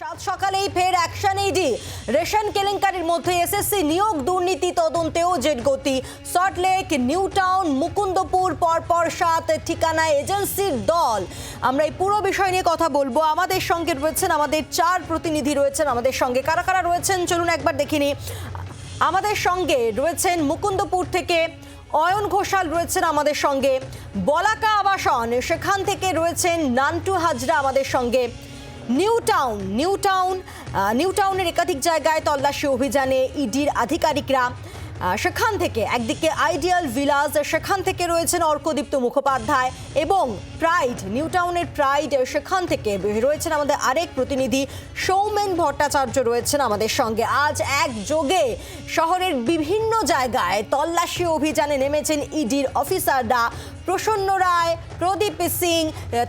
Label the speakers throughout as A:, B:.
A: সাত সকালেই ফের অ্যাকশন ইডি রেশন কেলেঙ্কারির মধ্যে এসএসসি নিয়োগ দুর্নীতি তদন্তেও জেট গতি। সল্টলেক নিউ টাউন মুকুন্দপুর, পরপর সাত ঠিকানায় এজেন্সির দল। আমরা এই পুরো বিষয় নিয়ে কথা বলব। আমাদের সঙ্গে রয়েছেন আমাদের চার প্রতিনিধি রয়েছেন আমাদের সঙ্গে। কারা কারা রয়েছেন? চলুন একবার দেখিনি আমাদের সঙ্গে রয়েছেন মুকুন্দপুর থেকে অয়ন ঘোষাল রয়েছেন আমাদের সঙ্গে। বলাকা আবাসন, সেখান থেকে রয়েছেন নান্টু হাজরা আমাদের সঙ্গে। নিউ টাউন নিউ টাউন নিউ টাউনের একাধিক জায়গায় তল্লাশি অভিযানে ইডির আধিকারিকরা। সেখান থেকে, একদিকে আইডিয়াল ভিলাস সেখান থেকে রয়েছেন অর্কদীপ্ত মুখোপাধ্যায় এবং প্রাইড নিউ টাউনের প্রাইড, সেখান থেকে রয়েছেন আমাদের আরেক প্রতিনিধি সৌমেন ভট্টাচার্য রয়েছেন আমাদের সঙ্গে। আজ একযোগে শহরের বিভিন্ন জায়গায় তল্লাশি অভিযানে নেমেছেন ইডির অফিসাররা। প্রসন্ন রায়, প্রদীপ সিং,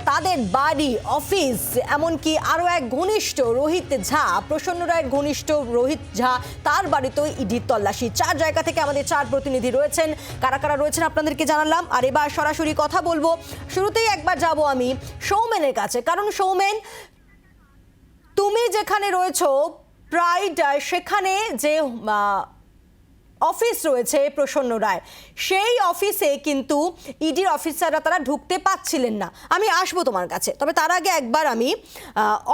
A: তাদের বাড়ি, অফিস, এমনকি আরও এক ঘনিষ্ঠ রোহিত ঝা, প্রসন্ন রায়ের ঘনিষ্ঠ রোহিত ঝা, তার বাড়িতেও ইডির তল্লাশি। চার জায়গা থেকে আমাদের চার প্রতিনিধি রয়েছেন। কারা কারা রয়েছেন আপনাদেরকে জানালাম। আর এবার সরাসরি কথা বলব। শুরুতেই একবার যাব আমি সৌমেনের কাছে। কারণ সৌমেন, তুমি যেখানে রয়েছো, প্রাইড, সেখানে যে অফিস রয়েছে প্রসন্ন রায়। সেই অফিসে কিন্তু ইডির অফিসাররা তারা ঢুকতে পাচ্ছিলেন না। আমি আসব তোমার কাছে। তবে তার আগে একবার আমি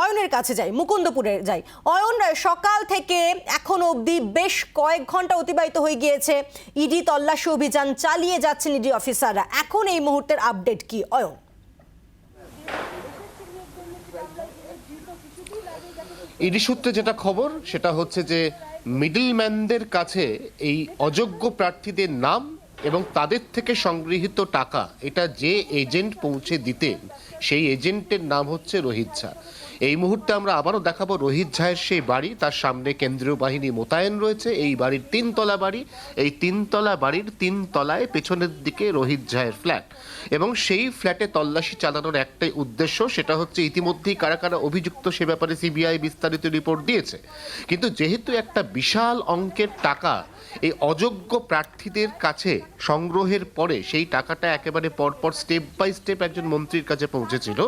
A: অয়নের কাছে যাই, মুকুন্দপুরে যাই। অয়ন সকাল থেকে এখন অবধি বেশ কয়েক ঘণ্টা অতিবাহিত হয়ে গিয়েছে। ইডি তল্লাশি অভিযান চালিয়ে যাচ্ছেন ইডি অফিসাররা। এখন এই মুহূর্তের আপডেট কি, অয়ন?
B: ইডি সূত্রে যেটা খবর, সেটা হচ্ছে যে মিডলম্যানদের কাছে এই অযোগ্য প্রার্থীদের নাম এবং তাদের থেকে সংগৃহীত টাকা, এটা যে এজেন্ট পৌঁছে দিতেন, সেই এজেন্টের নাম হচ্ছে রোহিত ঝা। এই মুহূর্তে আমরা আবারও দেখাবো রোহিত ঝায়ের সেই বাড়ি। তার সামনে কেন্দ্রীয় বাহিনী মোতায়েন রয়েছে। এই বাড়ির তিনতলা বাড়ি। এই তিনতলা বাড়ির তিন তলায় পেছনের দিকে রোহিত ঝায়ের ফ্ল্যাট। এবং সেই ফ্ল্যাটে তল্লাশি চালানোর একটাই উদ্দেশ্য, সেটা হচ্ছে ইতিমধ্যেই কারা কারা অভিযুক্ত সে ব্যাপারে সিবিআই বিস্তারিত রিপোর্ট দিয়েছে। কিন্তু যেহেতু একটা বিশাল অঙ্কের টাকা, এই অযোগ্য প্রার্থীদের কাছে সংগ্রহের পরে সেই টাকাটা একেবারে পরপর স্টেপ বাই স্টেপ একজন মন্ত্রীর কাছে পৌঁছেছিল।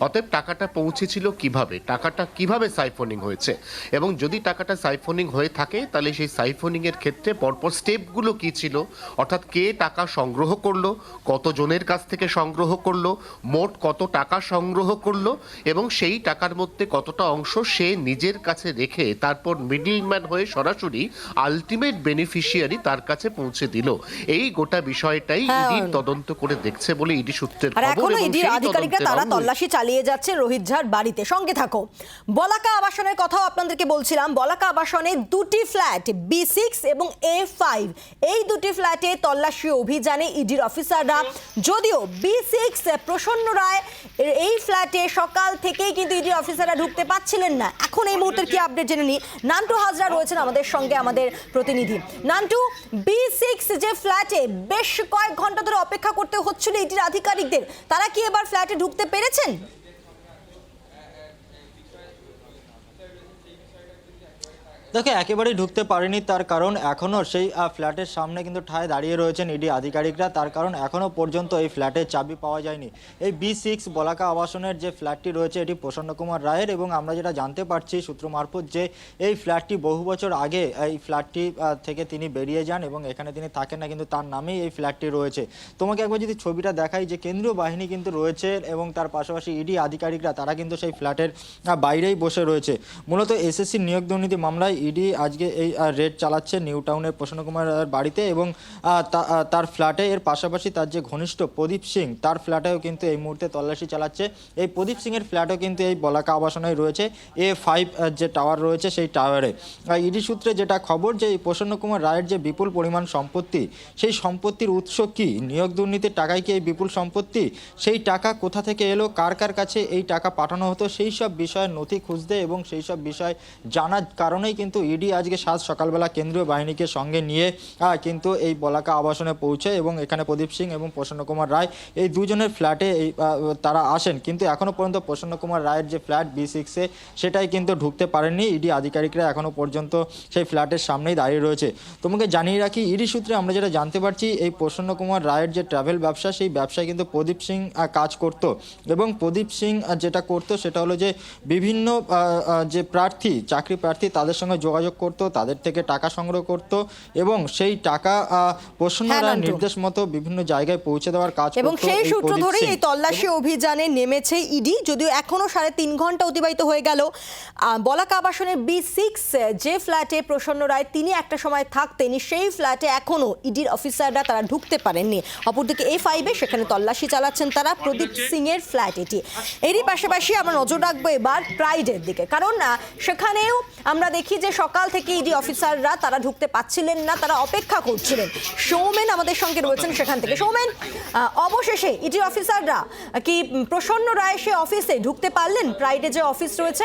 B: অতএব টাকাটা পৌঁছেছিল কীভাবে? টাকাটা কীভাবে সাইফোনিং হয়েছে? এবং যদি টাকাটা সাইফোনিং হয়ে থাকে তাহলে সেই সাইফোনিং এর ক্ষেত্রে পরপর স্টেপগুলো কি ছিল? অর্থাৎ কে টাকা সংগ্রহ করল? কত জনের কাছ থেকে সংগ্রহ করল? মোট কত টাকা সংগ্রহ করল? এবং সেই টাকার মধ্যে কতটা অংশ সে নিজের কাছে রেখে তারপর মিডলম্যান হয়ে সরাসরি আলটিমেট বেনিফিশিয়ারি তার কাছে পৌঁছে দিল। এই গোটা বিষয়টাই
A: হ্যাঁ,
B: ইডি তদন্ত করে দেখছে বলে ইডি সূত্রের খবর এবং সেই তদন্তের
A: তারা তল্লাশি চালিয়ে যাচ্ছে রোহিত ঝার বাড়িতে। সঙ্গে থাকো। বলাকা আবাসনের কথাও আপনাদেরকে বলছিলাম। বলাকা আবাসনে দুটি ফ্ল্যাট, বি সিক্স এবং এ ফাইভ। এই দুটি ফ্ল্যাটে তল্লাশি অভিযানে ইডির অফিসাররা। যদিও বি সিক্স প্রসন্ন রায় এই ফ্ল্যাটে সকাল থেকেই কিন্তু ইডির অফিসাররা ঢুকতে পাচ্ছিলেন না। এখন এই মুহূর্তের কি আপডেট জেনে নিই? নান্টু হাজরা রয়েছেন আমাদের সঙ্গে, আমাদের প্রতিনিধি। নান্টু, বি সিক্স যে ফ্ল্যাটে বেশ কয়েক ঘণ্টা ধরে অপেক্ষা করতে হচ্ছিল ইডির আধিকারিকদের, তারা কি এবার ফ্ল্যাটে ঢুকতে পেরেছেন?
C: দেখো একেবারেই ঢুকতে পারেনি তার কারণ এখনও সেই ফ্ল্যাটের সামনে কিন্তু ঠায় দাঁড়িয়ে রয়েছেন ইডি আধিকারিকরা। তার কারণ এখনও পর্যন্ত এই ফ্ল্যাটের চাবি পাওয়া যায়নি। এই বি সিক্স বলাকা আবাসনের যে ফ্ল্যাটটি রয়েছে, এটি প্রসন্ন কুমার রায়ের এবং আমরা যেটা জানতে পারছি সূত্র মারফত যে এই ফ্ল্যাটটি বহু বছর আগে এই ফ্ল্যাটটি থেকে তিনি বেরিয়ে যান এবং এখানে তিনি থাকেন না, কিন্তু তার নামেই এই ফ্ল্যাটটি রয়েছে। তোমাকে একবার যদি ছবিটা দেখাই যে কেন্দ্রীয় বাহিনী কিন্তু রয়েছে এবং তার পাশাপাশি ইডি আধিকারিকরা, তারা কিন্তু সেই ফ্ল্যাটের বাইরেই বসে রয়েছে। মূলত এসএসসি নিয়োগ দুর্নীতি মামলায় ইডি আজকে এই রেড চালাচ্ছে নিউ টাউনের প্রসন্ন কুমার বাড়িতে এবং তার ফ্ল্যাটে এর পাশাপাশি তার যে ঘনিষ্ঠ প্রদীপ সিং, তার ফ্ল্যাটেও কিন্তু এই মুহূর্তে তল্লাশি চালাচ্ছে। এই প্রদীপ সিংয়ের ফ্ল্যাটও কিন্তু এই বলাকা আবাসনায় রয়েছে। এ ফাইভ যে টাওয়ার রয়েছে সেই টাওয়ারে। ইডি সূত্রে যেটা খবর যে এই প্রসন্ন কুমার রায়ের যে বিপুল পরিমাণ সম্পত্তি, সেই সম্পত্তির উৎস কি? নিয়োগ দুর্নীতির টাকায় কি এই বিপুল সম্পত্তি? সেই টাকা কোথা থেকে এলো? কার কার কাছে এই টাকা পাঠানো হতো? সেই সব বিষয়ের নথি খুঁজতে এবং সেই সব বিষয় জানার কারণেই কিন্তু কিন্তু ইডি আজকে সাত সকালবেলা কেন্দ্রীয় বাহিনীকে সঙ্গে নিয়ে কিন্তু এই বলাকা আবাসনে পৌঁছায় এবং এখানে প্রদীপ সিং এবং প্রসন্ন কুমার রায় এই দুজনের ফ্ল্যাটে এই তারা আসেন। কিন্তু এখনও পর্যন্ত প্রসন্ন কুমার রায়ের যে ফ্ল্যাট বি সিক্সে সেটাই কিন্তু ঢুকতে পারেননি। ইডি আধিকারিকরা এখনও পর্যন্ত সেই ফ্ল্যাটের সামনেই দাঁড়িয়ে রয়েছে। তোমাকে জানিয়ে রাখি, ইডি সূত্রে আমরা যেটা জানতে পারছি, এই প্রসন্ন কুমার রায়ের যে ট্রাভেল ব্যবসা, সেই ব্যবসায় কিন্তু প্রদীপ সিং কাজ করত। এবং প্রদীপ সিং যেটা করতো, সেটা হলো যে বিভিন্ন যে প্রার্থী, চাকরি প্রার্থী, তাদের সঙ্গে যোগাযোগ করত তাদের থেকে টাকা সংগ্রহ করত এবং সেই টাকা প্রসন্ন
A: হ্যাঁ।
C: নির্দেশ মতো বিভিন্ন জায়গায় পৌঁছে দেওয়ার কাজ
A: এবং সেই সূত্র ধরেই এই তল্লাশি অভিযানে নেমেছে ইডি যদিও এখনও সাড়ে তিন ঘণ্টা অতিবাহিত হয়ে গেল। বলাকা আবাসনের বি সিক্স যে ফ্ল্যাটে প্রসন্ন রায় তিনি একটা সময় থাকতেন সেই ফ্ল্যাটে এখনও ইডির অফিসাররা তারা ঢুকতে পারেননি। অপরদিকে এ ফাইভে সেখানে তল্লাশি চালাচ্ছেন তারা প্রদীপ সিং এর ফ্ল্যাট এটি। এরই পাশাপাশি আমরা নজর রাখব এবার প্রাইডের দিকে কারণ আহ, সেখানেও আমরা দেখি যে সকাল থেকে ইডি অফিসাররা তারা ঢুকতে পাচ্ছিলেন না, তারা অপেক্ষা করছিলেন। সৌমেন আমাদের সঙ্গে রয়েছেন সেখান থেকে। সৌমেন অবশেষে ইডি অফিসাররা কি প্রসন্ন রায় সে অফিসে ঢুকতে পারলেন? প্রাইডে যে অফিস রয়েছে?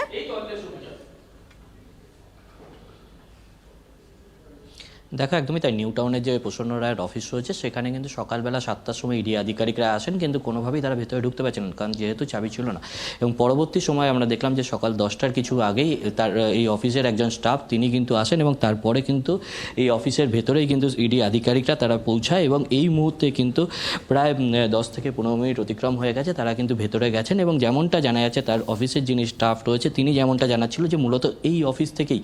D: দেখো, একদমই তাই। নিউ টাউনের যে প্রসন্ন রায়ের অফিস রয়েছে, সেখানে কিন্তু সকালবেলা সাতটার সময় ইডি আধিকারিকরা আসেন, কিন্তু কোনোভাবেই তারা ভেতরে ঢুকতে পারছেন কারণ যেহেতু চাবি ছিল না। এবং পরবর্তী সময় আমরা দেখলাম যে সকাল দশটার কিছু আগেই তার, এই অফিসের একজন স্টাফ তিনি কিন্তু আসেন এবং তারপরে কিন্তু এই অফিসের ভেতরেই কিন্তু ইডি আধিকারিকরা তারা পৌঁছায় এবং এই মুহূর্তে কিন্তু প্রায় দশ থেকে পনেরো মিনিট অতিক্রম হয়ে গেছে, তারা কিন্তু ভেতরে গেছেন এবং যেমনটা জানা যাচ্ছে তার অফিসের যিনি স্টাফ রয়েছে, তিনি যেমনটা জানাচ্ছিল যে মূলত এই অফিস থেকেই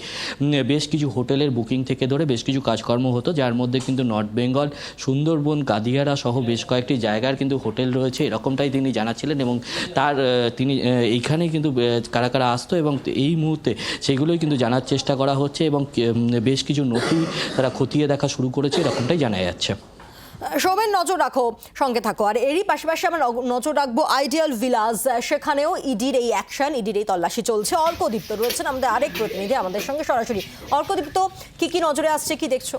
D: বেশ কিছু হোটেলের বুকিং থেকে ধরে বেশ কিছু কাজকর্ম হতো, যার মধ্যে কিন্তু নর্থ বেঙ্গল, সুন্দরবন, কাদিয়ারা সহ বেশ কয়েকটি জায়গার কিন্তু হোটেল রয়েছে, এরকমটাই তিনি জানাচ্ছিলেন এবং তার তিনি এইখানেই কিন্তু কারা কারা আসতো এবং এই মুহূর্তে সেগুলোই কিন্তু জানার চেষ্টা করা হচ্ছে এবং বেশ কিছু নথি তারা খতিয়ে দেখা শুরু করেছে, এরকমটাই জানা যাচ্ছে।
A: সৌমেন নজর রাখো, সঙ্গে থাকো। আর এরই পাশাপাশি আমরা নজর রাখব আইডিয়াল ভিলাজ সেখানেও ইডির এই অ্যাকশন ইডির এই তল্লাশি চলছে। অর্কদীপ্ত রয়েছেন আমাদের আরেক প্রতিনিধি আমাদের সঙ্গে সরাসরি। অর্কদীপ্ত, কি কি নজরে আসছে, কি দেখছ?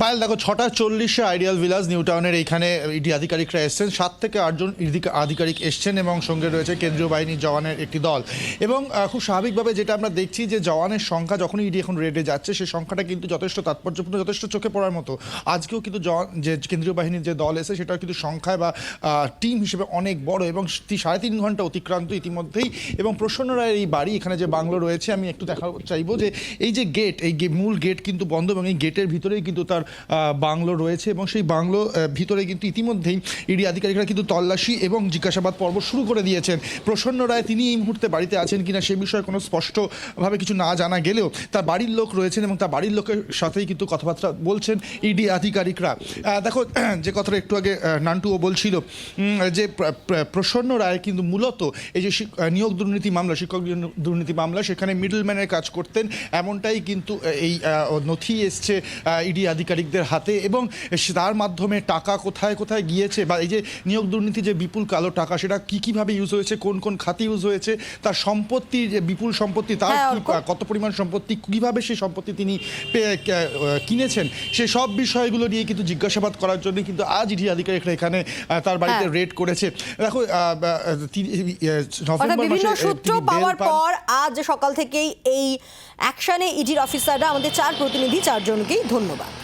E: পায়েল, দেখো ছটা চল্লিশে আইডিয়াল ভিলাজ নিউ টাউনের এইখানে ইডি আধিকারিকরা এসছেন। সাত থেকে আটজন ইডি আধিকারিক এসছেন এবং সঙ্গে রয়েছে কেন্দ্রীয় বাহিনীর জওয়ানের একটি দল। এবং খুব স্বাভাবিকভাবে যেটা আমরা দেখছি যে জওয়ানের সংখ্যা যখন ইডি এখন রেডে যাচ্ছে সেই সংখ্যাটা কিন্তু যথেষ্ট তাৎপর্যপূর্ণ, যথেষ্ট চোখে পড়ার মতো। আজকেও কিন্তু যে কেন্দ্রীয় বাহিনীর যে দল এসে সেটা কিন্তু সংখ্যায় বা টিম হিসেবে অনেক বড় এবং সাড়ে তিন ঘণ্টা অতিক্রান্ত ইতিমধ্যেই। এবং প্রসন্ন রায়ের এই বাড়ি, এখানে যে বাংলো রয়েছে, আমি একটু দেখা চাইব যে এই যে গেট এই মূল গেট কিন্তু বন্ধ এবং এই গেটের ভিতরেই কিন্তু তার বাংলো রয়েছে এবং সেই বাংলো ভিতরে কিন্তু ইতিমধ্যেই ইডি আধিকারিকরা কিন্তু তল্লাশি এবং জিজ্ঞাসাবাদ পর্ব শুরু করে দিয়েছেন। প্রসন্ন রায়, তিনি এই মুহূর্তে বাড়িতে আছেন কিনা সে বিষয়ে কোনো স্পষ্টভাবে কিছু না জানা গেলেও তার বাড়ির লোক রয়েছেন এবং তার বাড়ির লোকের সাথেই কিন্তু কথাবার্তা বলছেন ইডি আধিকারিকরা। দেখো, যে কথাটা একটু আগে নান্টুও বলছিল যে প্র- প্র- প্রসন্ন রায় কিন্তু মূলত এই যে নিয়োগ দুর্নীতি মামলা, শিক্ষক দুর্নীতি মামলা, সেখানে মিডলম্যানের কাজ করতেন। এমনটাই কিন্তু এই নথি এসছে ইডি আধিকারিকদের হাতে এবং তার মাধ্যমে টাকা কোথায় কোথায় গিয়েছে বা এই যে নিয়োগ দুর্নীতি যে বিপুল কালো টাকা সেটা কি কীভাবে ইউজ হয়েছে কোন কোন খাতে ইউজ হয়েছে তার সম্পত্তি যে বিপুল সম্পত্তি তার
A: হ্যাঁ।
E: কত পরিমাণ সম্পত্তি কীভাবে সেই সম্পত্তি তিনি কিনেছেন সে সব বিষয়গুলো নিয়ে কিন্তু জিজ্ঞাসাবাদ করার জন্য কিন্তু আজ ইডি আধিকারিকরা এখানে তার বাড়িতে
A: হ্যাঁ।
E: রেড করেছে দেখো
A: বিভিন্ন সূত্র পাওয়ার পর আজ সকাল থেকেই এই অ্যাকশনে ইডির অফিসাররা আমাদের চার প্রতিনিধি চারজনকেই ধন্যবাদ